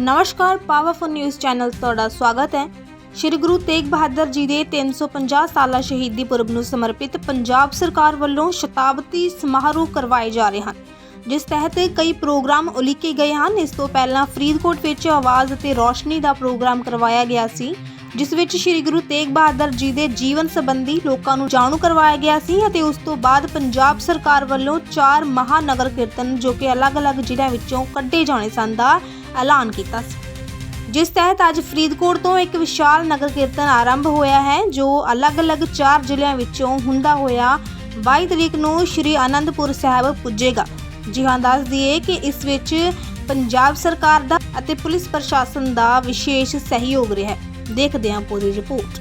ਨਮਸਕਾਰ, powerful news channel ਤੁਹਾਡਾ ਸਵਾਗਤ ਹੈ। ਸ਼੍ਰੀ ਗੁਰੂ ਤੇਗ ਬਹਾਦਰ ਜੀ ਦੇ 350 ਸਾਲਾ ਸ਼ਹੀਦੀ ਪੁਰਬ ਨੂੰ ਸਮਰਪਿਤ ਪੰਜਾਬ ਸਰਕਾਰ ਵੱਲੋਂ ਸ਼ਤਾਬਦੀ ਸਮਾਰੋਹ ਕਰਵਾਏ ਜਾ ਰਹੇ ਹਨ, ਜਿਸ ਤਹਿਤ ਕਈ ਪ੍ਰੋਗਰਾਮ ਉਲੀਕੇ ਗਏ ਹਨ। ਇਸ ਤੋਂ ਪਹਿਲਾਂ ਫਰੀਦਕੋਟ ਵਿੱਚ ਆਵਾਜ਼ ਅਤੇ ਰੋਸ਼ਨੀ ਦਾ ਪ੍ਰੋਗਰਾਮ ਕਰਵਾਇਆ ਗਿਆ ਸੀ, ਜਿਸ ਵਿੱਚ ਸ਼੍ਰੀ ਗੁਰੂ ਤੇਗ ਬਹਾਦਰ ਜੀ ਦੇ ਜੀਵਨ ਸੰਬੰਧੀ ਲੋਕਾਂ ਨੂੰ ਜਾਣੂ ਕਰਵਾਇਆ ਗਿਆ ਸੀ ਅਤੇ ਉਸ ਤੋਂ ਬਾਅਦ ਪੰਜਾਬ ਸਰਕਾਰ ਵੱਲੋਂ ਚਾਰ ਮਹਾਨਗਰ ਕੀਰਤਨ ਜੋ ਕਿ ਅਲੱਗ-ਅਲੱਗ ਜ਼ਿਲ੍ਹਿਆਂ ਵਿੱਚੋਂ ਕੱਢੇ ਜਾਣੇ ਸਨ ਦਾ ਐਲਾਨ ਕੀਤਾ ਸੀ। ਜਿਸ ਤਹਿਤ ਅੱਜ ਫਰੀਦਕੋਟ ਤੋਂ ਇੱਕ ਵਿਸ਼ਾਲ ਨਗਰ ਕੀਰਤਨ ਆਰੰਭ ਹੋਇਆ ਹੈ, ਜੋ ਅਲੱਗ-ਅਲੱਗ ਚਾਰ ਜ਼ਿਲ੍ਹਿਆਂ ਵਿੱਚੋਂ ਹੁੰਦਾ ਹੋਇਆ 22 ਤਰੀਕ ਨੂੰ ਸ਼੍ਰੀ ਆਨੰਦਪੁਰ ਸਾਹਿਬ ਪੁੱਜੇਗਾ। ਜੀ ਹਾਂ, ਦੱਸ ਦਈਏ ਕਿ ਇਸ ਵਿੱਚ ਪੰਜਾਬ ਸਰਕਾਰ ਦਾ ਅਤੇ ਪੁਲਿਸ ਪ੍ਰਸ਼ਾਸਨ ਦਾ ਵਿਸ਼ੇਸ਼ ਸਹਿਯੋਗ ਰਿਹਾ ਹੈ। ਦੇਖਦੇ ਹਾਂ ਪੂਰੀ ਰਿਪੋਰਟ।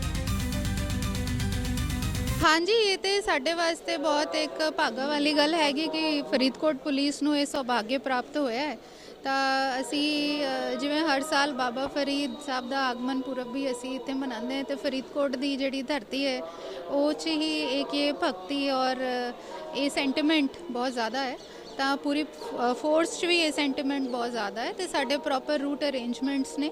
ਹਾਂਜੀ, ਇਹ ਤੇ ਸਾਡੇ ਵਾਸਤੇ ਬਹੁਤ ਇੱਕ ਭਾਗਾ ਵਾਲੀ ਗੱਲ ਹੈਗੀ ਕਿ ਫਰੀਦਕੋਟ ਪੁਲਿਸ ਨੂੰ ਇਹ ਸੁਭਾਗਯ ਪ੍ਰਾਪਤ ਹੋਇਆ ਹੈ। ਤਾਂ ਅਸੀਂ ਅ, ਜਿਵੇਂ ਹਰ ਸਾਲ ਬਾਬਾ ਫਰੀਦ ਸਾਹਿਬ ਦਾ ਆਗਮਨ ਪੁਰਬ ਵੀ ਅਸੀਂ ਇੱਥੇ ਮਨਾਉਂਦੇ ਹਾਂ ਤੇ ਫਰੀਦਕੋਟ ਦੀ ਜਿਹੜੀ ਧਰਤੀ ਹੈ ਉਹ 'ਚ ਹੀ ਇੱਕ ਇਹ ਭਗਤੀ ਔਰ ਅ, ਇਹ ਸੈਂਟੀਮੈਂਟ ਬਹੁਤ ਜ਼ਿਆਦਾ ਹੈ। ਤਾਂ ਪੂਰੀ ਫੋਰਸ 'ਚ ਵੀ ਇਹ ਸੈਂਟੀਮੈਂਟ ਬਹੁਤ ਜ਼ਿਆਦਾ ਹੈ ਤੇ ਸਾਡੇ ਪ੍ਰੋਪਰ ਰੂਟ ਅਰੇਂਜਮੈਂਟਸ ਨੇ।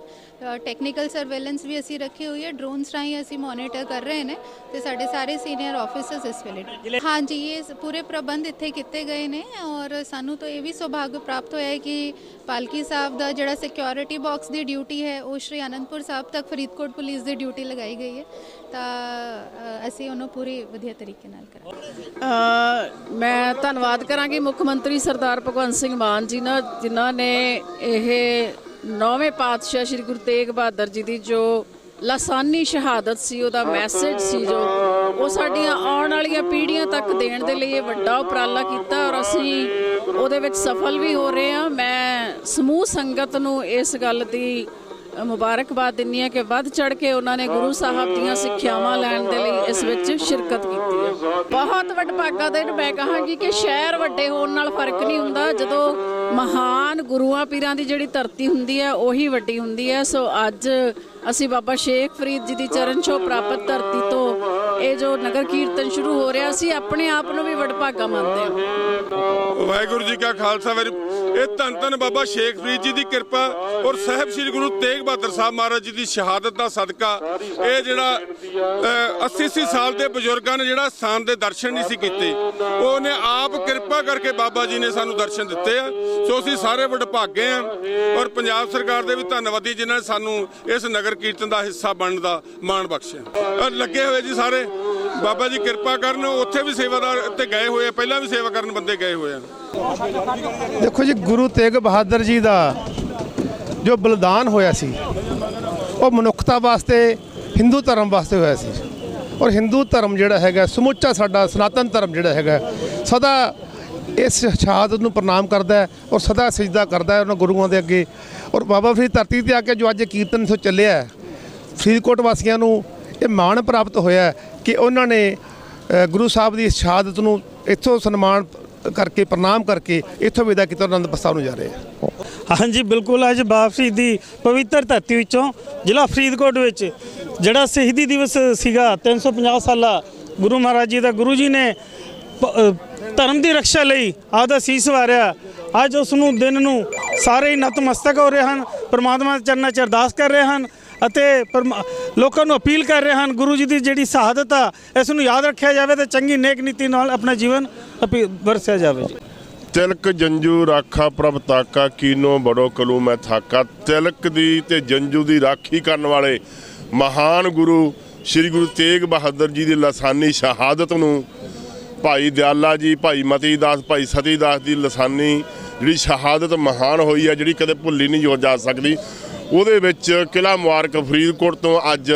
ਟੈਕਨੀਕਲ ਸਰਵੇਲੈਂਸ ਵੀ ਅਸੀਂ ਰੱਖੀ ਹੋਈ ਹੈ ਡਰੋਨਸ ਰਾਹੀਂ ਅਸੀਂ ਮੋਨੀਟਰ ਕਰ ਰਹੇ ਨੇ ਤੇ ਸਾਡੇ ਸਾਰੇ ਸੀਨੀਅਰ ਆਫੀਸਰਸ ਇਸ ਵੇਲੇ ਹਾਂਜੀ ਇਹ ਪੂਰੇ ਪ੍ਰਬੰਧ ਇੱਥੇ ਕੀਤੇ ਗਏ ਨੇ ਔਰ ਸਾਨੂੰ ਤਾਂ ਇਹ ਵੀ ਸੁਭਾਗ ਪ੍ਰਾਪਤ ਹੋਇਆ ਹੈ ਕਿ ਪਾਲਕੀ ਸਾਹਿਬ ਦਾ ਜਿਹੜਾ ਸਿਕਿਉਰਿਟੀ ਬਾਕਸ ਦੀ ਡਿਊਟੀ ਹੈ ਉਹ ਸ਼੍ਰੀ ਅਨੰਦਪੁਰ ਸਾਹਿਬ ਤੱਕ ਫਰੀਦਕੋਟ ਪੁਲਿਸ ਦੀ ਡਿਊਟੀ ਲਗਾਈ ਗਈ ਹੈ। ਤਾਂ ਅਸੀਂ ਉਹਨੂੰ ਪੂਰੀ ਵਧੀਆ ਤਰੀਕੇ ਨਾਲ ਕਰਾਂਗੇ। ਮੈਂ ਧੰਨਵਾਦ ਕਰਾਂਗੀ ਮੁੱਖ ਮੰਤਰੀ ਸਰਦਾਰ ਭਗਵੰਤ ਸਿੰਘ ਮਾਨ ਜੀ ਨਾਲ, ਜਿਨ੍ਹਾਂ ਨੇ ਇਹ ਨੌਵੇਂ ਪਾਤਸ਼ਾਹ ਸ੍ਰੀ ਗੁਰੂ ਤੇਗ ਬਹਾਦਰ ਜੀ ਦੀ ਜੋ ਲਾਸਾਨੀ ਸ਼ਹਾਦਤ ਸੀ, ਉਹਦਾ ਮੈਸੇਜ ਸੀ ਜੋ, ਉਹ ਸਾਡੀਆਂ ਆਉਣ ਵਾਲੀਆਂ ਪੀੜ੍ਹੀਆਂ ਤੱਕ ਦੇਣ ਦੇ ਲਈ ਇਹ ਵੱਡਾ ਉਪਰਾਲਾ ਕੀਤਾ ਔਰ ਅਸੀਂ ਉਹਦੇ ਵਿੱਚ ਸਫਲ ਵੀ ਹੋ ਰਹੇ ਹਾਂ। ਮੈਂ ਸਮੂਹ ਸੰਗਤ ਨੂੰ ਇਸ ਗੱਲ ਦੀ ਮੁਬਾਰਕਬਾਦ ਦਿੰਨੀ ਹੈ ਕਿ ਵੱਧ ਚੜ ਕੇ ਉਹਨਾਂ ਨੇ ਗੁਰੂ ਸਾਹਿਬ ਦੀਆਂ ਸਿੱਖਿਆਵਾਂ ਲੈਣ ਦੇ ਲਈ ਇਸ ਵਿੱਚ ਸ਼ਿਰਕਤ ਕੀਤੀ ਹੈ। ਬਹੁਤ ਵਡਭਾਗਾ ਦੇ ਮੈਂ ਕਹਾਂਗੀ ਕਿ ਸ਼ਹਿਰ ਵੱਡੇ ਹੋਣ ਨਾਲ ਫ਼ਰਕ ਨਹੀਂ ਹੁੰਦਾ। ਜਦੋਂ ਮਹਾਨ ਗੁਰੂਆਂ ਪੀਰਾਂ ਦੀ ਜਿਹੜੀ ਧਰਤੀ ਹੁੰਦੀ ਹੈ, ਉਹੀ ਵੱਡੀ ਹੁੰਦੀ ਹੈ। ਸੋ ਅੱਜ ਅਸੀਂ ਬਾਬਾ ਸ਼ੇਖ ਫਰੀਦ ਜੀ ਦੀ ਚਰਨ ਛੋ ਪ੍ਰਾਪਤ ਧਰਤੀ ਤੋਂ ਇਹ ਜੋ ਨਗਰ ਕੀਰਤਨ ਸ਼ੁਰੂ ਹੋ ਰਿਹਾ ਸੀ, ਆਪਣੇ ਆਪ ਨੂੰ ਵੀ ਵਡਭਾਗਾ ਮੰਨਦੇ ਹਾਂ। ਵਾਹਿਗੁਰੂ ਜੀ ਕਾ ਖਾਲਸਾ, ਵਾਹਿਗੁਰੂ ਇਹ ਧੰਨ ਧੰਨ ਬਾਬਾ ਸ਼ੇਖ ਫਰੀਦ ਜੀ ਦੀ ਕਿਰਪਾ ਔਰ ਸਾਹਿਬ ਸ੍ਰੀ ਗੁਰੂ ਤੇਗ ਬਹਾਦਰ ਸਾਹਿਬ ਮਹਾਰਾਜ ਜੀ ਦੀ ਸ਼ਹਾਦਤ ਦਾ ਸਦਕਾ ਇਹ ਜਿਹੜਾ 80 80 ਸਾਲ ਦੇ ਬਜ਼ੁਰਗਾਂ ਨੇ ਜਿਹੜਾ ਸਥਾਨ ਦੇ ਦਰਸ਼ਨ ਨਹੀਂ ਸੀ ਕੀਤੇ। ਉਹਨੇ ਆਪ ਕਿਰਪਾ ਕਰਕੇ ਬਾਬਾ ਜੀ ਨੇ ਸਾਨੂੰ ਦਰਸ਼ਨ ਦਿੱਤੇ ਆ। ਸੋ ਅਸੀਂ ਸਾਰੇ ਵਡਭਾਗੇ ਆ ਔਰ ਪੰਜਾਬ ਸਰਕਾਰ ਦੇ ਵੀ ਧੰਨਵਾਦੀ ਜਿਨ੍ਹਾਂ ਨੇ ਸਾਨੂੰ ਇਸ ਨਗਰ ਕੀਰਤਨ ਦਾ ਹਿੱਸਾ ਬਣਨ ਦਾ ਮਾਣ ਬਖਸ਼ਿਆ। ਔਰ ਲੱਗੇ ਹੋਏ ਜੀ ਸਾਰੇ। ਬਾਬਾ ਜੀ ਕਿਰਪਾ ਕਰਨ, ਉੱਥੇ ਵੀ ਸੇਵਾਦਾਰ ਤੇ ਗਏ ਹੋਏ ਆ, ਪਹਿਲਾਂ ਵੀ ਸੇਵਾ ਕਰਨ ਬੰਦੇ ਗਏ ਹੋਏ ਆ। ਦੇਖੋ ਜੀ, ਗੁਰੂ ਤੇਗ ਬਹਾਦਰ ਜੀ ਦਾ ਜੋ ਬਲੀਦਾਨ ਹੋਇਆ ਸੀ, ਉਹ ਮਨੁੱਖਤਾ ਵਾਸਤੇ, ਹਿੰਦੂ ਧਰਮ ਵਾਸਤੇ ਹੋਇਆ ਸੀ। ਔਰ ਹਿੰਦੂ ਧਰਮ ਜਿਹੜਾ ਹੈਗਾ, ਸਮੁੱਚਾ ਸਾਡਾ ਸਨਾਤਨ ਧਰਮ ਜਿਹੜਾ ਹੈਗਾ, ਸਦਾ ਇਸ ਸ਼ਹਾਦਤ ਨੂੰ ਪ੍ਰਣਾਮ ਕਰਦਾ ਔਰ ਸਦਾ ਸਜਦਾ ਕਰਦਾ ਉਹਨਾਂ ਗੁਰੂਆਂ ਦੇ ਅੱਗੇ। ਔਰ ਬਾਬਾ ਫਰੀਦ ਧਰਤੀ ਤੇ ਆ ਕੇ ਜੋ ਅੱਜ ਕੀਰਤਨ ਸੋ ਚੱਲਿਆ ਫਰੀਦਕੋਟ ਵਾਸੀਆਂ ਨੂੰ ਇਹ ਮਾਣ ਪ੍ਰਾਪਤ ਹੋਇਆ ਕਿ ਉਹਨਾਂ ਨੇ ਗੁਰੂ ਸਾਹਿਬ ਦੀ ਸ਼ਹਾਦਤ ਨੂੰ ਇੱਥੋਂ ਸਨਮਾਨ ਕਰਕੇ, ਪ੍ਰਣਾਮ ਕਰਕੇ ਇੱਥੋਂ ਵਿਦਾ ਕੀਤਾ ਆਨੰਦ ਪ੍ਰਸਤਾਵ ਨੂੰ ਜਾ ਰਹੇ ਆ ਹਾਂਜੀ, ਬਿਲਕੁਲ। ਅੱਜ ਵਾਪਸੀ ਦੀ ਪਵਿੱਤਰ ਧਰਤੀ ਵਿੱਚੋਂ, ਜ਼ਿਲ੍ਹਾ ਫਰੀਦਕੋਟ ਵਿੱਚ ਜਿਹੜਾ ਸ਼ਹੀਦੀ ਦਿਵਸ ਸੀਗਾ 350 ਸਾਲਾ ਗੁਰੂ ਮਹਾਰਾਜ ਜੀ ਦਾ, ਗੁਰੂ ਜੀ ਨੇ ਧਰਮ ਦੀ ਰੱਖਿਆ ਲਈ ਆਦਾ ਸੀਸ ਵਾਰਿਆ। ਅੱਜ ਉਸ ਨੂੰ ਦਿਨ ਨੂੰ ਸਾਰੇ ਹੀ ਨਤਮਸਤਕ ਹੋ ਰਹੇ ਹਨ, ਪ੍ਰਮਾਤਮਾ ਦੇ ਚਰਨਾਂ 'ਚ ਅਰਦਾਸ ਕਰ ਰਹੇ ਹਨ। ਅਤੇ ਪਰਮਾ- ਲੋਕਾਂ ਨੂੰ ਅਪੀਲ ਕਰ ਰਹੇ ਹਨ, ਗੁਰੂ ਜੀ ਦੀ ਜਿਹੜੀ ਸ਼ਹਾਦਤ ਆ, ਇਸ ਨੂੰ ਯਾਦ ਰੱਖਿਆ ਜਾਵੇ ਤੇ ਚੰਗੀ ਨੇਕ ਨੀਤੀ ਨਾਲ ਆਪਣਾ ਜੀਵਨ ਵਰਸਿਆ ਜਾਵੇ ਜੀ। ਤਿਲਕ ਜੰਜੂ ਰਾਖਾ ਪ੍ਰਭ ਤਾਕਾ ਕੀਨੋ ਬੜੋ ਕਲੂ ਮੈਂ ਥਾਕਾ। ਤਿਲਕ ਦੀ ਤੇ ਜੰਜੂ ਦੀ ਰਾਖੀ ਕਰਨ ਵਾਲੇ ਮਹਾਨ ਗੁਰੂ ਸ੍ਰੀ ਗੁਰੂ ਤੇਗ ਬਹਾਦਰ ਜੀ ਦੀ ਲਸਾਨੀ ਸ਼ਹਾਦਤ ਨੂੰ ਭਾਈ ਦਿਆਲਾ ਜੀ, ਭਾਈ ਮਤੀ ਦਾਸ ਭਾਈ ਸਤੀ ਦਾਸ ਦੀ ਲਸਾਨੀ ਜਿਹੜੀ ਸ਼ਹਾਦਤ ਮਹਾਨ ਹੋਈ ਹੈ ਜਿਹੜੀ ਕਦੇ ਭੁੱਲੀ ਨਹੀਂ ਹੋ ਜਾ ਸਕਦੀ। ਉਹਦੇ ਵਿੱਚ ਕਿਲਾ ਮੁਬਾਰਕ ਫਰੀਦਕੋਟ ਤੋਂ ਅੱਜ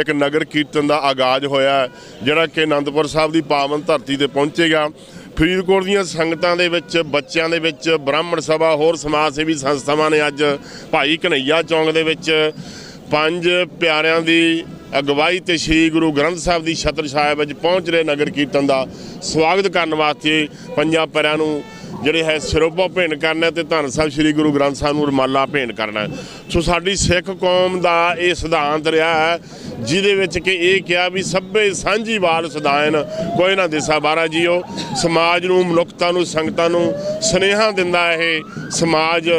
ਇੱਕ ਨਗਰ ਕੀਰਤਨ ਦਾ ਆਗਾਜ਼ ਹੋਇਆ ਜਿਹੜਾ ਕਿ ਆਨੰਦਪੁਰ ਸਾਹਿਬ ਦੀ ਪਾਵਨ ਧਰਤੀ ਤੇ ਪਹੁੰਚੇਗਾ ਫਰੀਦਕੋਟ ਦੀਆਂ ਸੰਗਤਾਂ ਦੇ ਵਿੱਚ, ਬੱਚਿਆਂ ਦੇ ਵਿੱਚ, ਬ੍ਰਾਹਮਣ ਸਭਾ, ਹੋਰ ਸਮਾਜ ਸੇਵੀ ਸੰਸਥਾਵਾਂ ਨੇ ਅੱਜ ਭਾਈ ਕਨਈਆ ਚੌਂਕ ਦੇ ਵਿੱਚ ਪੰਜ ਪਿਆਰਿਆਂ ਦੀ ਅਗਵਾਈ ਤੇ ਸ੍ਰੀ ਗੁਰੂ ਗ੍ਰੰਥ ਸਾਹਿਬ ਦੀ ਛਤਰ ਛਾਇਆ ਵਿੱਚ ਪਹੁੰਚ ਰਹੇ ਨਗਰ ਕੀਰਤਨ ਦਾ ਸਵਾਗਤ ਕਰਨ ਵਾਸਤੇ ਪੰਜਾਂ ਪਿਆਰਿਆਂ ਨੂੰ ਜਿਹੜੇ ਹੈ ਸਿਰੋਪਾ ਭੇਂਟ ਕਰਨਾ ਤੇ ਧੰਨ ਸਾਹਿਬ ਸ੍ਰੀ ਗੁਰੂ ਗ੍ਰੰਥ ਸਾਹਿਬ ਨੂੰ ਰਮਾਲਾ ਭੇਂਟ ਕਰਨਾ ਸੋ ਸਾਡੀ ਸਿੱਖ ਕੌਮ ਦਾ ਇਹ ਸਿਧਾਂਤ ਰਿਹਾ ਹੈ, ਜਿਹਦੇ ਵਿੱਚ ਕਿ ਇਹ ਕਿਹਾ ਵੀ ਸਭੇ ਸਾਂਝੀ ਵਾਲ ਸਦਾਇਨ ਕੋਈ ਨਾ ਦਿਸਾ ਬਾਰਾ ਜੀਓ। ਸਮਾਜ ਨੂੰ, ਮਨੁੱਖਤਾ ਨੂੰ, ਸੰਗਤਾਂ ਨੂੰ ਸਨੇਹਾ ਦਿੰਦਾ ਇਹ ਸਮਾਜ।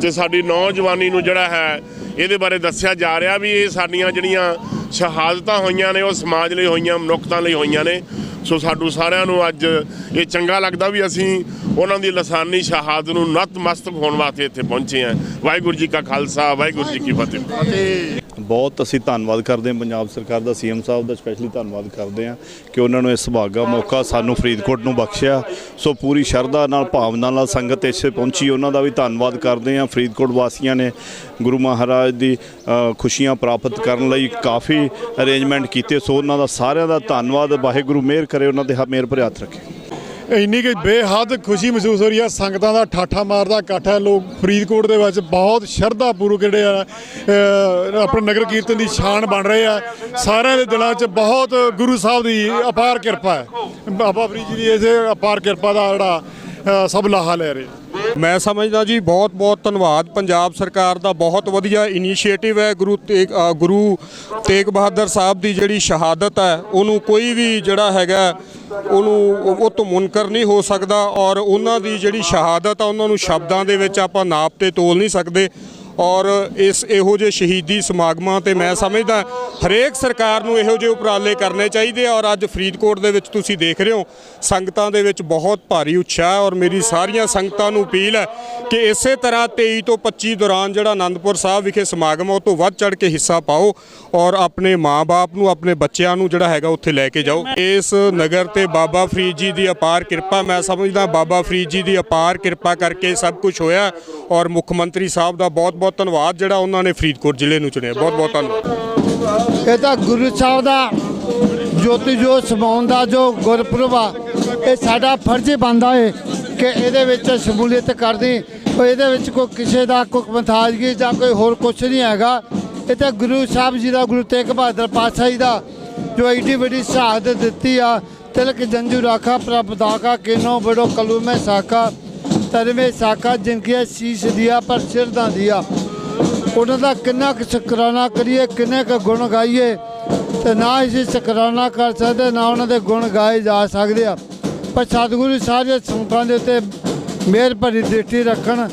ਤੇ ਸਾਡੀ ਨੌਜਵਾਨੀ ਨੂੰ ਜਿਹੜਾ ਹੈ, ਇਹਦੇ ਬਾਰੇ ਦੱਸਿਆ ਜਾ ਰਿਹਾ ਵੀ ਇਹ ਸਾਡੀਆਂ ਜਿਹੜੀਆਂ ਸ਼ਹਾਦਤਾਂ ਹੋਈਆਂ ਨੇ, ਉਹ ਸਮਾਜ ਲਈ ਹੋਈਆਂ, ਮਨੁੱਖਤਾ ਲਈ ਹੋਈਆਂ ਨੇ। ਸੋ ਸਾਨੂੰ ਸਾਰਿਆਂ ਨੂੰ ਅੱਜ ਇਹ ਚੰਗਾ ਲੱਗਦਾ ਵੀ ਅਸੀਂ ਉਹਨਾਂ ਦੀ ਲਸਾਨੀ ਸ਼ਹਾਦਤ ਨੂੰ ਨਤਮਸਤਕ ਹੋਣ ਵਾਸਤੇ ਇੱਥੇ ਪਹੁੰਚੇ ਹਾਂ। ਵਾਹਿਗੁਰੂ ਜੀ ਕਾ ਖਾਲਸਾ ਵਾਹਿਗੁਰੂ ਜੀ ਕੀ ਫਤਿਹ। ਬਹੁਤ ਅਸੀਂ ਧੰਨਵਾਦ ਕਰਦੇ ਹਾਂ। ਪੰਜਾਬ ਸਰਕਾਰ ਦਾ ਸੀਐਮ ਸਾਹਿਬ ਦਾ ਸਪੈਸ਼ਲੀ ਧੰਨਵਾਦ ਕਰਦੇ ਹਾਂ ਕਿ ਉਹਨਾਂ ਨੂੰ ਇਸ ਸੁਭਾਗਾ ਮੌਕਾ ਸਾਨੂੰ ਫਰੀਦਕੋਟ ਨੂੰ ਬਖਸ਼ਿਆ। ਸੋ ਪੂਰੀ ਸ਼ਰਧਾ ਨਾਲ, ਭਾਵਨਾ ਨਾਲ ਸੰਗਤ ਇੱਥੇ ਪਹੁੰਚੀ। ਉਹਨਾਂ ਦਾ ਵੀ ਧੰਨਵਾਦ ਕਰਦੇ ਹਾਂ। ਫਰੀਦਕੋਟ ਵਾਸੀਆਂ ਨੇ ਗੁਰੂ ਮਹਾਰਾਜ ਦੀ ਖੁਸ਼ੀਆਂ ਪ੍ਰਾਪਤ ਕਰਨ ਲਈ ਕਾਫੀ ਅਰੇਂਜਮੈਂਟ ਕੀਤੇ। ਸੋ ਉਹਨਾਂ ਦਾ ਸਾਰਿਆਂ ਦਾ ਧੰਨਵਾਦ। ਵਾਹਿਗੁਰੂ, ਮਿਹਰ ਕਰੇ। ਉਹਨਾਂ ਦੇ ਹ- ਮਿਹਰ ਭਰੇ ਹੱਥ ਰੱਖੇ। ਇੰਨੀ ਕਿ ਬੇਹੱਦ ਖੁਸ਼ੀ ਮਹਿਸੂਸ ਹੋ ਰਹੀ ਹੈ ਸੰਗਤਾਂ ਦਾ ਠਾਠਾ ਮਾਰਦਾ ਇਕੱਠ ਹੈ। ਲੋਕ ਫਰੀਦਕੋਟ ਦੇ ਵਿੱਚ ਬਹੁਤ ਸ਼ਰਧਾ ਪੂਰਵਕ ਜਿਹੜੇ ਆ ਆਪਣੇ ਨਗਰ ਕੀਰਤਨ ਦੀ ਸ਼ਾਨ ਬਣ ਰਹੇ ਆ। ਸਾਰਿਆਂ ਦੇ ਦਿਲਾਂ 'ਚ ਬਹੁਤ ਗੁਰੂ ਸਾਹਿਬ ਦੀ ਅਪਾਰ ਕਿਰਪਾ ਹੈ। ਬਾਬਾ ਫਰੀਦ ਜੀ ਦੀ ਇਸ ਅਪਾਰ ਕਿਰਪਾ ਦਾ ਜਿਹੜਾ ਸਭ ਲਾਹਾ ਲੈ ਰਹੇ ਮੈਂ ਸਮਝਦਾ ਜੀ, ਬਹੁਤ ਬਹੁਤ ਧੰਨਵਾਦ। ਪੰਜਾਬ ਸਰਕਾਰ ਦਾ ਬਹੁਤ ਵਧੀਆ ਇਨੀਸ਼ੀਏਟਿਵ ਹੈ। ਗੁਰੂ ਤੇਗ ਗੁਰੂ ਤੇਗ ਬਹਾਦਰ ਸਾਹਿਬ ਦੀ ਜਿਹੜੀ ਸ਼ਹਾਦਤ ਹੈ, ਉਹਨੂੰ ਕੋਈ ਵੀ ਜਿਹੜਾ ਹੈਗਾ ਉਹਨੂੰ ਉਹ- ਤੋਂ ਮੁਨਕਰ ਨਹੀਂ ਹੋ ਸਕਦਾ ਔਰ ਉਹਨਾਂ ਦੀ ਜਿਹੜੀ ਸ਼ਹਾਦਤ ਆ, ਉਹਨਾਂ ਨੂੰ ਸ਼ਬਦਾਂ ਦੇ ਵਿੱਚ ਆਪਾਂ ਨਾਪ ਤੇ ਤੋਲ ਨਹੀਂ ਸਕਦੇ। ਔਰ ਇਸ ਇਹੋ ਜਿਹੇ ਸ਼ਹੀਦੀ ਸਮਾਗਮਾਂ ਤੇ ਮੈਂ ਸਮਝਦਾ ਹਰੇਕ ਸਰਕਾਰ ਨੂੰ ਇਹੋ ਜਿਹੇ ਉਪਰਾਲੇ ਕਰਨੇ ਚਾਹੀਦੇ ਔਰ ਅੱਜ ਫਰੀਦਕੋਟ ਦੇ ਵਿੱਚ ਤੁਸੀਂ ਦੇਖ ਰਹੇ ਹੋ, ਸੰਗਤਾਂ ਦੇ ਵਿੱਚ ਬਹੁਤ ਭਾਰੀ ਉਤਸ਼ਾਹ ਹੈ ਔਰ ਮੇਰੀ ਸਾਰੀਆਂ ਸੰਗਤਾਂ ਨੂੰ ਅਪੀਲ ਹੈ ਕਿ ਇਸੇ ਤਰ੍ਹਾਂ 23 ਤੋਂ 25 ਦੌਰਾਨ ਜਿਹੜਾ ਆਨੰਦਪੁਰ ਸਾਹਿਬ ਵਿਖੇ ਸਮਾਗਮ ਉਹ ਤੋਂ ਵੱਧ ਚੜ ਕੇ ਹਿੱਸਾ ਪਾਓ ਔਰ ਆਪਣੇ ਮਾਪੇ ਨੂੰ, ਆਪਣੇ ਬੱਚਿਆਂ ਨੂੰ ਜਿਹੜਾ ਹੈਗਾ ਉੱਥੇ ਲੈ ਕੇ ਜਾਓ। ਇਸ ਨਗਰ ਤੇ ਬਾਬਾ ਫਰੀਦ ਜੀ ਦੀ ਅਪਾਰ ਕਿਰਪਾ, ਮੈਂ ਸਮਝਦਾ ਬਾਬਾ ਫਰੀਦ ਜੀ ਦੀ ਅਪਾਰ ਕਿਰਪਾ ਕਰਕੇ ਸਭ ਕੁਝ ਹੋਇਆ ਔਰ ਮੁੱਖ ਮੰਤਰੀ ਸਾਹਿਬ ਦਾ ਬਹੁਤ ਬਹੁਤ ਧੰਨਵਾਦ ਜਿਹੜਾ ਉਹਨਾਂ ਨੇ ਫਰੀਦਕੋਟ ਜ਼ਿਲ੍ਹੇ ਨੂੰ ਚੁਣਿਆ। ਬਹੁਤ ਬਹੁਤ ਧੰਨਵਾਦ। ਇਹ ਤਾਂ ਗੁਰੂ ਸਾਹਿਬ ਦਾ ਜੋਤੀ ਜੋਤ ਸਮਾਉਣ ਦਾ ਜੋ ਗੁਰਪੁਰਬ ਆ ਇਹ ਸਾਡਾ ਫਰਜ਼ ਬਣਦਾ ਏ ਕਿ ਇਹਦੇ ਵਿੱਚ ਸ਼ਮੂਲੀਅਤ ਕਰਦੀ। ਉਹ ਇਹਦੇ ਵਿੱਚ ਕੋਈ ਕਿਸੇ ਦਾ ਕੋਈ ਮਥਾਜਗੀ ਜਾਂ ਕੋਈ ਹੋਰ ਕੁਝ ਨਹੀਂ ਹੈਗਾ। ਇਹ ਤਾਂ ਗੁਰੂ ਸਾਹਿਬ ਜੀ ਦਾ ਗੁਰੂ ਤੇਗ ਬਹਾਦਰ ਪਾਤਸ਼ਾਹ ਜੀ ਦਾ ਜੋ ਐਡੀ ਵੱਡੀ ਸ਼ਹਾਦਤ ਦਿੱਤੀ ਆ। ਤਿਲਕ ਜੰਜੂ ਰਾਖਾ ਪ੍ਰਭ ਦਾਕਾ ਕਿਨੋ ਬੜੋ ਕਲੂ ਮੈਂ ਸਾਖਾ। ਤਰਵੇਂ ਸਾਖਾ ਜਿਨਕੇ ਸੀਸ ਦਿਆ ਪਰ ਸਿਰ ਦਾ ਦਿਆ ਉਹਨਾਂ ਦਾ ਕਿੰਨਾ ਕੁ ਸ਼ੁਕਰਾਨਾ ਕਰੀਏ, ਕਿੰਨੇ ਕੁ ਗੁਣ ਗਾਈਏ ਤੇ ਨਾ ਅਸੀਂ ਸ਼ੁਕਰਾਨਾ ਕਰ ਸਕਦੇ, ਨਾ ਉਹਨਾਂ ਦੇ ਗੁਣ ਗਾਏ ਜਾ ਸਕਦੇ ਆ। ਪਰ ਸਤਿਗੁਰੂ ਸਾਰੇ ਸੰਤਾਂ ਦੇ ਉੱਤੇ ਮਿਹਰ ਭਰੀ ਦ੍ਰਿਸ਼ਟੀ ਰੱਖਣ,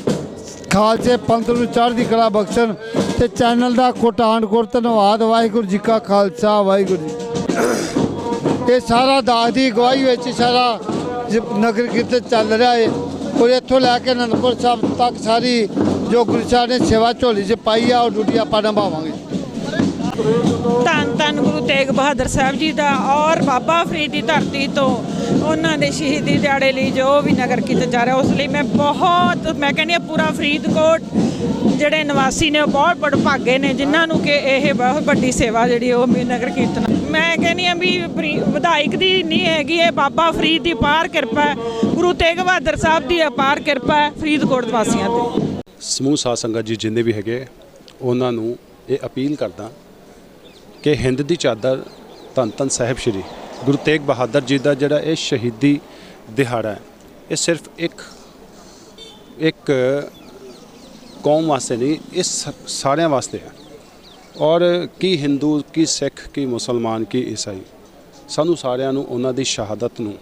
ਖਾਲਸੇ ਪੰਥ ਨੂੰ ਚੜ੍ਹਦੀ ਕਲਾ ਬਖਸ਼ਣ ਤੇ ਚੈਨਲ ਦਾ ਕੋਟਾਨ ਕੋਟ ਧੰਨਵਾਦ, ਵਾਹਿਗੁਰੂ ਜੀ ਕਾ ਖਾਲਸਾ, ਵਾਹਿਗੁਰੂ ਜੀ ਇਹ ਸਾਰਾ ਦਾਸ ਦੀ ਗਵਾਹੀ ਵਿੱਚ ਸਾਰਾ ਨਗਰ ਕੀਰਤਨ ਚੱਲ ਰਿਹਾ ਹੈ ਔਰ ਇੱਥੋਂ ਲੈ ਕੇ ਅਨੰਦਪੁਰ ਸਾਹਿਬ ਤੱਕ ਸਾਰੀ ਜੋ ਗੁਰੂ ਸਾਹਿਬ ਨੇ ਸੇਵਾ ਝੋਲੀ 'ਚ ਪਾਈ ਆ, ਉਹ ਡਿਊਟੀ ਆਪਾਂ ਨਿਭਾਵਾਂਗੇ। ਧੰਨ ਧੰਨ ਗੁਰੂ ਤੇਗ ਬਹਾਦਰ ਸਾਹਿਬ ਜੀ ਦਾ ਔਰ ਬਾਬਾ ਫਰੀਦ ਦੀ ਧਰਤੀ ਤੋਂ ਉਹਨਾਂ ਦੇ ਸ਼ਹੀਦੀ ਦਿਹਾੜੇ ਲਈ ਜੋ ਵੀ ਨਗਰ ਕੀਤਾ ਜਾ ਰਿਹਾ, ਉਸ ਲਈ ਮੈਂ ਬਹੁਤ, ਮੈਂ ਕਹਿੰਦੀ ਹਾਂ ਪੂਰਾ ਫਰੀਦਕੋਟ, ਜਿਹੜੇ ਨਿਵਾਸੀ ਨੇ ਉਹ ਬਹੁਤ ਬੜਭਾਗੇ ਨੇ, ਜਿਨ੍ਹਾਂ ਨੂੰ ਕਿ ਇਹ ਬਹੁਤ ਵੱਡੀ ਸੇਵਾ ਜਿਹੜੀ ਉਹ ਮੀ- ਨਗਰ ਕੀਰਤਨ ਮੈਂ ਕਹਿੰਦੀ ਹਾਂ ਵੀ ਵਿਧਾਇਕ ਦੀ ਨਹੀਂ ਹੈਗੀ, ਇਹ ਬਾਬਾ ਫਰੀਦ ਦੀ ਅਪਾਰ ਕਿਰਪਾ ਹੈ, ਗੁਰੂ ਤੇਗ ਬਹਾਦਰ ਸਾਹਿਬ ਦੀ ਅਪਾਰ ਕਿਰਪਾ ਹੈ ਫਰੀਦਕੋਟ ਵਾਸੀਆਂ ਤੇ। ਸਮੂਹ ਸਾਧ ਸੰਗਤ ਜੀ ਜਿੰਨੇ ਵੀ ਹੈਗੇ, ਉਹਨਾਂ ਨੂੰ ਇਹ ਅਪੀਲ ਕਰਦਾ ਕਿ ਹਿੰਦ ਦੀ ਚਾਦਰ ਧੰਨ ਧੰਨ ਸਾਹਿਬ ਸ਼੍ਰੀ ਗੁਰੂ ਤੇਗ ਬਹਾਦਰ ਜੀ ਦਾ ਜਿਹੜਾ ਇਹ ਸ਼ਹੀਦੀ ਦਿਹਾੜਾ ਹੈ ਇਹ ਸਿਰਫ ਇੱਕ ਇੱਕ ਕੌਮ ਵਾਸਤੇ ਨਹੀਂ ਇਹ ਸਾਰਿਆਂ ਵਾਸਤੇ ਹੈ। ਔਰ ਕੀ ਹਿੰਦੂ ਕੀ ਸਿੱਖ ਕੀ ਮੁਸਲਮਾਨ ਕੀ ਈਸਾਈ ਸਾਨੂੰ ਸਾਰਿਆਂ ਨੂੰ ਉਹਨਾਂ ਦੀ ਸ਼ਹਾਦਤ ਨੂੰ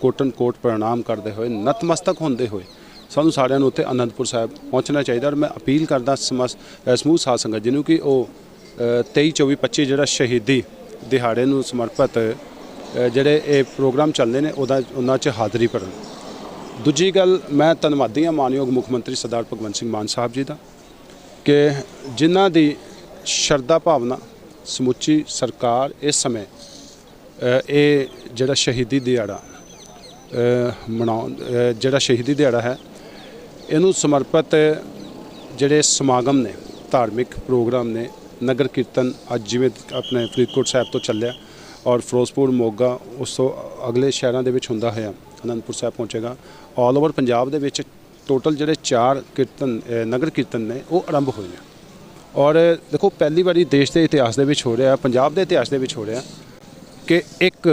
ਕੋਟਨ ਕੋਟ ਪ੍ਰਣਾਮ ਕਰਦੇ ਹੋਏ ਨਤਮਸਤਕ ਹੁੰਦੇ ਹੋਏ ਸਾਨੂੰ ਸਾਰਿਆਂ ਨੂੰ ਉੱਥੇ ਅਨੰਦਪੁਰ ਸਾਹਿਬ ਪਹੁੰਚਣਾ ਚਾਹੀਦਾ। ਔਰ ਮੈਂ ਅਪੀਲ ਕਰਦਾ ਸਮਸ- ਸਮੂਹ ਸਾਧ ਸੰਗਤ ਜੀ ਨੂੰ ਕਿ ਉਹ ਅ, 23 24 25 ਜਿਹੜਾ ਸ਼ਹੀਦੀ ਦਿਹਾੜੇ ਨੂੰ ਸਮਰਪਿਤ ਜਿਹੜੇ ਇਹ ਪ੍ਰੋਗਰਾਮ ਚੱਲਦੇ ਨੇ, ਉਹਦਾ ਉਹਨਾਂ 'ਚ ਹਾਜ਼ਰੀ ਭਰਨ। ਦੂਜੀ ਗੱਲ, ਮੈਂ ਧੰਨਵਾਦੀ ਹਾਂ ਮਾਨਯੋਗ ਮੁੱਖ ਮੰਤਰੀ ਸਰਦਾਰ ਭਗਵੰਤ ਸਿੰਘ ਮਾਨ ਸਾਹਿਬ ਜੀ ਦਾ ਕਿ ਜਿਨ੍ਹਾਂ ਦੀ ਸ਼ਰਧਾ ਭਾਵਨਾ ਸਮੁੱਚੀ ਸਰਕਾਰ ਇਸ ਸਮੇਂ ਇਹ ਜਿਹੜਾ ਸ਼ਹੀਦੀ ਦਿਹਾੜਾ ਮਨਾਉਣ ਜਿਹੜਾ ਸ਼ਹੀਦੀ ਦਿਹਾੜਾ ਹੈ, ਇਹਨੂੰ ਸਮਰਪਿਤ ਜਿਹੜੇ ਸਮਾਗਮ ਨੇ, ਧਾਰਮਿਕ ਪ੍ਰੋਗਰਾਮ ਨੇ, ਨਗਰ ਕੀਰਤਨ ਅੱਜ ਜਿਵੇਂ ਆਪਣੇ ਫਰੀਦਕੋਟ ਸਾਹਿਬ ਤੋਂ ਚੱਲਿਆ ਔਰ ਫਿਰੋਜ਼ਪੁਰ ਮੋਗਾ ਉਸ ਤੋਂ ਅਗਲੇ ਸ਼ਹਿਰਾਂ ਦੇ ਵਿੱਚ ਹੁੰਦਾ ਹੋਇਆ ਅਨੰਦਪੁਰ ਸਾਹਿਬ ਪਹੁੰਚੇਗਾ। ਆਲ ਓਵਰ ਪੰਜਾਬ ਦੇ ਵਿੱਚ ਟੋਟਲ ਜਿਹੜੇ ਚਾਰ ਕੀਰਤਨ ਨਗਰ ਕੀਰਤਨ ਨੇ, ਉਹ ਆਰੰਭ ਹੋਏ ਨੇ। ਔਰ ਦੇਖੋ, ਪਹਿਲੀ ਵਾਰੀ ਦੇਸ਼ ਦੇ ਇਤਿਹਾਸ ਦੇ ਵਿੱਚ ਹੋ ਰਿਹਾ, ਪੰਜਾਬ ਦੇ ਇਤਿਹਾਸ ਦੇ ਵਿੱਚ ਹੋ ਰਿਹਾ ਕਿ ਇੱਕ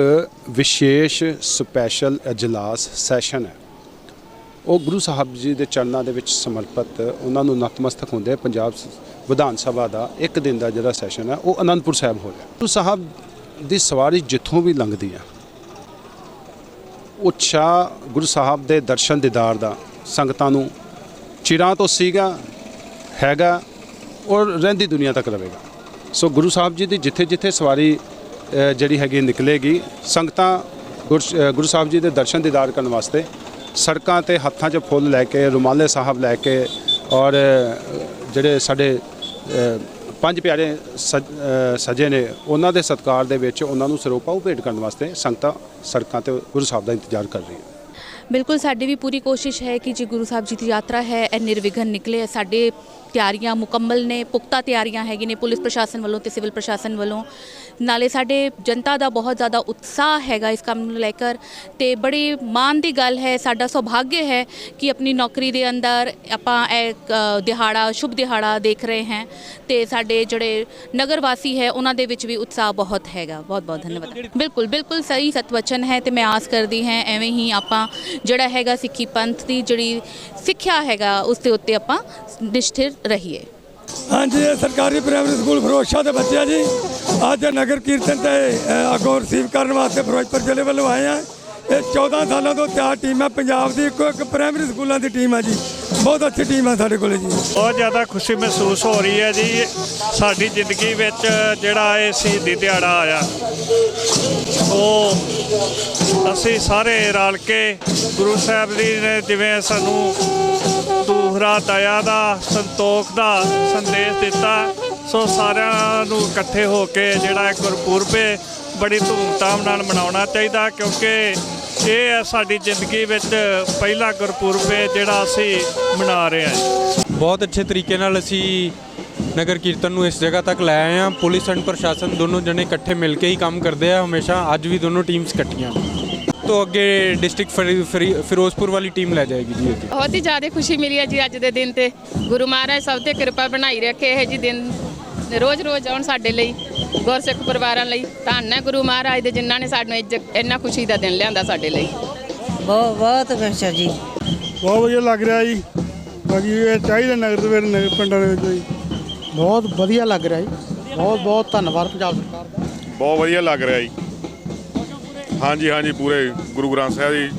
ਵਿਸ਼ੇਸ਼ ਸਪੈਸ਼ਲ ਅਜਲਾਸ ਸੈਸ਼ਨ ਹੈ। ਉਹ ਗੁਰੂ ਸਾਹਿਬ ਜੀ ਦੇ ਚਰਨਾਂ ਦੇ ਵਿੱਚ ਸਮਰਪਿਤ, ਉਹਨਾਂ ਨੂੰ ਨਤਮਸਤਕ ਹੁੰਦੇ ਪੰਜਾਬ ਵਿਧਾਨ ਸਭਾ ਦਾ ਇੱਕ ਦਿਨ ਦਾ ਜਿਹੜਾ ਸੈਸ਼ਨ ਹੈ, ਉਹ ਅਨੰਦਪੁਰ ਸਾਹਿਬ ਹੋ ਰਿਹਾ। ਗੁਰੂ ਸਾਹਿਬ ਦੀ ਸਵਾਰੀ ਜਿੱਥੋਂ ਵੀ ਲੰਘਦੀ ਹੈ ਉਤਸ਼ਾਹ ਗੁਰੂ ਸਾਹਿਬ ਦੇ ਦਰਸ਼ਨ ਦੀਦਾਰ ਦਾ ਸੰਗਤਾਂ ਨੂੰ ਚਿਰਾਂ ਤੋਂ ਸੀਗਾ, ਹੈਗਾ ਔਰ ਰਹਿੰਦੀ ਦੁਨੀਆ ਤੱਕ ਰਹੇਗਾ। ਸੋ ਗੁਰੂ ਸਾਹਿਬ ਜੀ ਦੀ ਜਿੱਥੇ ਜਿੱਥੇ ਸਵਾਰੀ ਜਿਹੜੀ ਹੈਗੀ ਨਿਕਲੇਗੀ, ਸੰਗਤਾਂ ਗੁਰ- ਗੁਰੂ ਸਾਹਿਬ ਜੀ ਦੇ ਦਰਸ਼ਨ ਦੀਦਾਰ ਕਰਨ ਵਾਸਤੇ ਸੜਕਾਂ ਤੇ ਹੱਥਾਂ 'ਚ ਫੁੱਲ ਲੈ ਕੇ, ਰੁਮਾਲੇ ਸਾਹਿਬ ਲੈ ਕੇ ਔਰ ਜਿਹੜੇ ਸਾਡੇ ਪੰਜ ਪਿਆਰੇ ਸਜ- ਸਜੇ ਨੇ। ਉਹਨਾਂ ਦੇ ਸਤਕਾਰ ਦੇ ਵਿੱਚ ਉਹਨਾਂ ਨੂੰ ਸਰੋਪਾ ਭੇਟ ਕਰਨ ਵਾਸਤੇ ਸੰਗਤਾਂ ਸੜਕਾਂ ਤੇ ਗੁਰੂ ਸਾਹਿਬ ਦਾ ਇੰਤਜ਼ਾਰ ਕਰ ਰਹੀਆਂ ਬਿਲਕੁਲ, ਸਾਡੀ ਵੀ ਪੂਰੀ ਕੋਸ਼ਿਸ਼ ਹੈ ਕਿ ਜੇ ਗੁਰੂ ਸਾਹਿਬ ਜੀ ਦੀ ਯਾਤਰਾ ਹੈ, ਇਹ ਨਿਰਵਿਘਨ ਨਿਕਲੇ। ਸਾਡੇ ਤਿਆਰੀਆਂ ਮੁਕੰਮਲ ਨੇ, ਪੁਖਤਾ ਤਿਆਰੀਆਂ ਹੈਗੀ ਨੇ ਪੁਲਿਸ ਪ੍ਰਸ਼ਾਸਨ ਵੱਲੋਂ ਤੇ ਸਿਵਲ ਪ੍ਰਸ਼ਾਸਨ ਵੱਲੋਂ। ਨਾਲੇ ਸਾਡੇ ਜਨਤਾ ਦਾ ਬਹੁਤ ਜ਼ਿਆਦਾ ਉਤਸ਼ਾਹ ਹੈਗਾ ਇਸ ਕੰਮ ਨੂੰ ਲੈ ਕੇ ਤੇ ਬੜੀ ਮਾਣ ਦੀ ਗੱਲ ਹੈ ਸਾਡਾ ਸੁਭਾਗਯ ਹੈ ਕਿ ਆਪਣੀ ਨੌਕਰੀ ਦੇ ਅੰਦਰ ਆਪਾਂ ਅ, ਦਿਹਾੜਾ ਸ਼ੁਭ ਦਿਹਾੜਾ ਦੇਖ ਰਹੇ ਹਾਂ ਤੇ ਸਾਡੇ ਜਿਹੜੇ ਨਗਰ ਵਾਸੀ ਹੈ ਉਹਨਾਂ ਦੇ ਵਿੱਚ ਵੀ ਉਤਸ਼ਾਹ ਬਹੁਤ ਹੈਗਾ। ਬਹੁਤ ਬਹੁਤ ਧੰਨਵਾਦ। ਬਿਲਕੁਲ ਬਿਲਕੁਲ ਸਹੀ ਸਤਵਚਨ ਹੈ ਤੇ ਮੈਂ ਆਸ ਕਰਦੀ ਹਾਂ ਐਵੇਂ ਹੀ ਆਪਾਂ ਜਿਹੜਾ ਹੈਗਾ ਸਿੱਖੀ ਪੰਥ ਦੀ ਜਿਹੜੀ ਸਿੱਖਿਆ ਹੈਗਾ ਉਸ ਦੇ ਉੱਤੇ ਆਪਾਂ ਨਿਸ਼ਠਿਰ ਰਹੀਏ। ਹਾਂਜੀ ਇਹ ਸਰਕਾਰੀ ਪ੍ਰਾਇਮਰੀ ਸਕੂਲ ਫਿਰੋਜ਼ਸ਼ਾਹ ਦੇ ਬੱਚੇ ਆ ਜੀ। ਅੱਜ ਨਗਰ ਕੀਰਤਨ ਤੇ ਅ, ਅੱਗੋਂ ਰਿਸੀਵ ਕਰਨ ਵਾਸਤੇ ਫਿਰੋਜ਼ਪੁਰ ਜ਼ਿਲ੍ਹੇ ਵੱਲੋਂ ਆਏ ਆ। ਇਹ 14 ਸਾਲਾਂ ਤੋਂ ਤਿਆਰ ਟੀਮ ਹੈ ਪੰਜਾਬ ਦੀ ਇੱਕੋ ਇੱਕ ਪ੍ਰਾਇਮਰੀ ਸਕੂਲਾਂ ਦੀ ਟੀਮ ਹੈ ਜੀ। ਬਹੁਤ ਅੱਛੀ ਟੀਮ ਹੈ ਸਾਡੇ ਕੋਲੇ ਜੀ। ਬਹੁਤ ਜ਼ਿਆਦਾ ਖੁਸ਼ੀ ਮਹਿਸੂਸ ਹੋ ਰਹੀ ਹੈ ਜੀ। ਸਾਡੀ ਜ਼ਿੰਦਗੀ ਵਿੱਚ ਜਿਹੜਾ ਇਹ ਸ਼ਹੀਦੀ ਦਿਹਾੜਾ ਆਇਆ ਉਹ ਅਸੀਂ ਸਾਰੇ ਰਲ ਕੇ ਗੁਰੂ ਸਾਹਿਬ ਜੀ ਨੇ ਜਿਵੇਂ ਸਾਨੂੰ ਦੂਹਰਾ ਦਇਆ ਦਾ, ਸੰਤੋਖ ਦਾ ਸੰਦੇਸ਼ ਦਿੱਤਾ। ਸੋ ਸਾਰਿਆਂ ਨੂੰ ਇਕੱਠੇ ਹੋ ਕੇ ਜਿਹੜਾ ਗੁਰਪੁਰਬ ਹੈ, ਬੜੀ ਧੂਮਧਾਮ ਨਾਲ ਮਨਾਉਣਾ ਚਾਹੀਦਾ ਕਿਉਂਕਿ ਇਹ ਹੈ ਸਾਡੀ ਜ਼ਿੰਦਗੀ ਵਿੱਚ ਪਹਿਲਾ ਗੁਰਪੁਰਬ ਹੈ ਜਿਹੜਾ ਅਸੀਂ ਮਨਾ ਰਹੇ ਹਾਂ। ਬਹੁਤ ਅੱਛੇ ਤਰੀਕੇ ਨਾਲ ਅਸੀਂ ਨਗਰ ਕੀਰਤਨ ਨੂੰ ਇਸ ਜਗ੍ਹਾ ਤੱਕ ਲੈ ਆਏ ਹਾਂ। ਪੁਲਿਸ ਐਂਡ ਪ੍ਰਸ਼ਾਸਨ ਦੋਨੋਂ ਜਣੇ ਇਕੱਠੇ ਮਿਲ ਕੇ ਹੀ ਕੰਮ ਕਰਦੇ ਆ। ਹਮੇਸ਼ਾ ਅੱਜ ਵੀ ਦੋਨੋਂ ਟੀਮਸ ਇਕੱਠੀਆਂ ਤੋਂ ਅੱਗੇ ਡਿਸਟ੍ਰਿਕਟ ਫਿਰੋਜ਼ਪੁਰ ਵਾਲੀ ਟੀਮ ਲੈ ਜਾਏਗੀ ਜੀ ਅੱਗੇ। ਬਹੁਤ ਹੀ ਜ਼ਿਆਦਾ ਖੁਸ਼ੀ ਮਿਲੀ ਹੈ ਜੀ ਅੱਜ ਦੇ ਦਿਨ ਤੇ। ਗੁਰੂ ਮਹਾਰਾਜ ਸਭ ਤੇ ਕਿਰਪਾ ਬਣਾਈ ਰੱਖੇ ਇਹ ਜੀ ਦਿਨ। ਰੋਜ਼-ਰੋਜ਼ ਆਉਣ ਸਾਡੇ ਲਈ ਗੁਰਸਿੱਖ ਪਰਿਵਾਰਾਂ ਲਈ। ਧੰਨ ਹੈ ਗੁਰੂ ਮਹਾਰਾਜ ਦੇ ਜਿਨ੍ਹਾਂ ਨੇ ਸਾਨੂੰ ਇੱਜ- ਇੰਨਾ ਖੁਸ਼ੀ ਦਾ ਦਿਨ ਲਿਆਂਦਾ ਸਾਡੇ ਲਈ। ਬਹੁਤ ਬਹੁਤ ਖੁਸ਼ ਜੀ। ਬਹੁਤ ਵਧੀਆ ਲੱਗ ਰਿਹਾ ਜੀ। ਬਾਕੀ ਇਹ ਚਾਹੀਦਾ ਨਗਰ ਦੇ ਵਿੱਚ ਨਗਰ ਪਿੰਡਾਂ ਦੇ ਵਿੱਚ ਜੀ। ਬਹੁਤ ਵਧੀਆ ਲੱਗ ਰਿਹਾ ਜੀ। ਬਹੁਤ ਬਹੁਤ ਧੰਨਵਾਦ ਪੰਜਾਬ ਸਰਕਾਰ ਦਾ। ਬਹੁਤ ਵਧੀਆ ਲੱਗ ਰਿਹਾ ਜੀ। ਹਾਂਜੀ ਹਾਂਜੀ, ਪੂਰੇ ਗੁਰੂ ਗ੍ਰੰਥ ਸਾਹਿਬ ਦੀ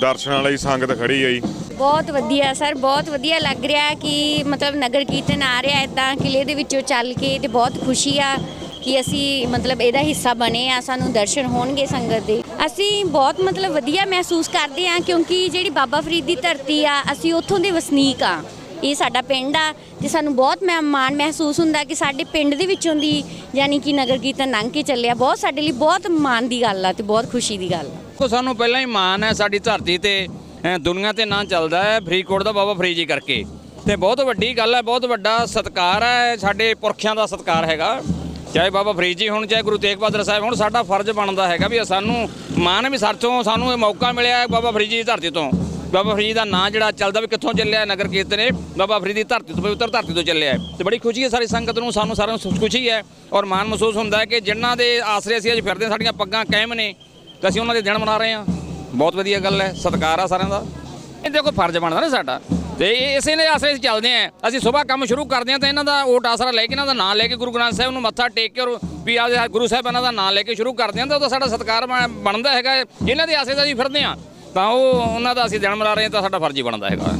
ਦਰਸ਼ਨਾਂ ਲਈ ਸੰਗਤ ਖੜੀ ਹੈ ਜੀ। ਬਹੁਤ ਵਧੀਆ ਸਰ, ਬਹੁਤ ਵਧੀਆ ਲੱਗ ਰਿਹਾ ਕਿ ਮਤਲਬ ਨਗਰ ਕੀਰਤਨ ਆ ਰਿਹਾ ਇਦਾਂ ਕਿਲੇ ਦੇ ਵਿੱਚੋਂ ਚੱਲ ਕੇ ਤੇ ਬਹੁਤ ਖੁਸ਼ੀ ਆ ਕਿ ਅਸੀਂ ਮਤਲਬ ਇਹਦਾ ਹਿੱਸਾ ਬਣੇ ਆ, ਸਾਨੂੰ ਦਰਸ਼ਨ ਹੋਣਗੇ ਸੰਗਤ ਦੇ। ਅਸੀਂ ਬਹੁਤ ਮਤਲਬ ਵਧੀਆ ਮਹਿਸੂਸ ਕਰਦੇ ਆ ਕਿਉਂਕਿ ਜਿਹੜੀ ਬਾਬਾ ਫਰੀਦ ਦੀ ਧਰਤੀ ਆ, ਅਸੀਂ ਉੱਥੋਂ ਦੇ ਵਸਨੀਕ ਆ। ਇਹ ਸਾਡਾ ਪਿੰਡ ਆ ਤੇ ਸਾਨੂੰ ਬਹੁਤ ਮੈਂ ਮਾਣ ਮਹਿਸੂਸ ਹੁੰਦਾ ਕਿ ਸਾਡੇ ਪਿੰਡ ਦੇ ਵਿੱਚੋਂ ਦੀ ਯਾਨੀ ਕਿ ਨਗਰ ਕੀਰਤਨ ਲੰਘ ਕੇ ਚੱਲਿਆ। ਬਹੁਤ ਸਾਡੇ ਲਈ ਬਹੁਤ ਮਾਣ ਦੀ ਗੱਲ ਆ ਤੇ ਬਹੁਤ ਖੁਸ਼ੀ ਦੀ ਗੱਲ ਆ। ਸਾਨੂੰ ਪਹਿਲਾਂ ਹੀ ਮਾਣ ਹੈ ਸਾਡੀ ਧਰਤੀ ਤੇ ਅ, ਦੁਨੀਆ ਤੇ ਨਾਂ ਚੱਲਦਾ ਹੈ ਫਰੀਦਕੋਟ ਦਾ ਬਾਬਾ ਫਰੀਦ ਜੀ ਕਰਕੇ। ਤੇ ਬਹੁਤ ਵੱਡੀ ਗੱਲ ਹੈ ਬਹੁਤ ਵੱਡਾ ਸਤਿਕਾਰ ਹੈ ਸਾਡੇ ਪੁਰਖਿਆਂ ਦਾ ਸਤਿਕਾਰ ਹੈਗਾ। ਚਾਹੇ ਬਾਬਾ ਫਰੀਦ ਜੀ ਹੋਣ ਚਾਹੇ ਗੁਰੂ ਤੇਗ ਬਹਾਦਰ ਸਾਹਿਬ ਹੋਣ ਸਾਡਾ ਫਰਜ਼ ਬਣਦਾ ਹੈਗਾ ਵੀ ਸਾਨੂੰ ਮਾਣ ਵੀ ਸਾਥੋਂ ਸਾਨੂੰ ਇਹ ਮੌਕਾ ਮਿਲਿਆ ਬਾਬਾ ਫਰੀਦ ਜੀ ਦੀ ਧਰਤੀ ਤੋਂ। ਬਾਬਾ ਫਰੀਦ ਦਾ ਨਾਂ ਜਿਹੜਾ ਚੱਲਦਾ ਵੀ ਕਿੱਥੋਂ ਚੱਲਿਆ ਨਗਰ ਕੀਰਤਨ ਇਹ? ਬਾਬਾ ਫਰੀਦ ਦੀ ਧਰਤੀ ਤੋਂ ਪਵਿੱਤਰ ਧਰਤੀ ਤੋਂ ਚੱਲਿਆ ਹੈ। ਤੇ ਬੜੀ ਖੁਸ਼ੀ ਹੈ ਸਾਰੀ ਸੰਗਤ ਨੂੰ ਸਾਨੂੰ ਸਾਰਿਆਂ ਨੂੰ ਖੁਸ਼ੀ ਹੈ ਔਰ ਮਾਣ ਮਹਿਸੂਸ ਹੁੰਦਾ ਹੈ ਕਿ ਜਿਨ੍ਹਾਂ ਦੇ ਆਸਰੇ ਅਸੀਂ ਅੱਜ ਫਿਰਦੇ ਹਾਂ, ਸਾਡੀਆਂ ਪੱਗਾਂ ਕਾਇਮ ਨੇ ਤੇ ਅਸੀਂ ਉਹਨਾਂ ਦੇ ਦਿਨ ਮਨਾ ਰਹੇ ਹਾਂ। ਬਹੁਤ ਵਧੀਆ ਗੱਲ ਹੈ ਸਤਿਕਾਰ ਆ ਸਾਰਿਆਂ ਦਾ। ਇਹ ਦੇਖੋ ਫਰਜ਼ ਬਣਦਾ ਨਾ ਸਾਡਾ। ਤੇ ਇਹ ਇਸੇ ਨੇ ਆਸਰੇ ਅਸੀਂ ਚੱਲਦੇ ਆਂ ਅਸੀਂ ਸਵੇਰ ਕੰਮ ਸ਼ੁਰੂ ਕਰਦੇ ਆਂ ਤਾਂ ਇਹਨਾਂ ਦਾ ਓਟ ਆਸਰਾ ਲੈ ਕੇ ਇਹਨਾਂ ਦਾ ਨਾਮ ਲੈ ਕੇ ਗੁਰੂ ਗ੍ਰੰਥ ਸਾਹਿਬ ਨੂੰ ਮੱਥਾ ਟੇਕ ਕੇ ਔਰ ਵੀ ਆਪਦੇ ਗੁਰੂ ਸਾਹਿਬ ਇਹਨਾਂ ਦਾ ਨਾਮ ਲੈ ਕੇ ਸ਼ੁਰੂ ਕਰਦੇ ਆਂ ਤਾਂ ਉਹਦਾ ਸਾਡਾ ਸਤਿਕਾਰ ਬਣ- ਬਣਦਾ ਹੈਗਾ ਇਹਨਾਂ ਦੇ ਆਸਰੇ ਦਾ ਅਸੀਂ ਫਿਰਦੇ ਆਂ ਤਾਂ ਉਹ ਉਹਨਾਂ ਦਾ ਅਸੀਂ ਦਿਨ ਮਨਾ ਰਹੇ ਹਾਂ ਤਾਂ ਸਾਡਾ ਫਰਜ਼ ਹੀ ਬਣਦਾ ਹੈਗਾ।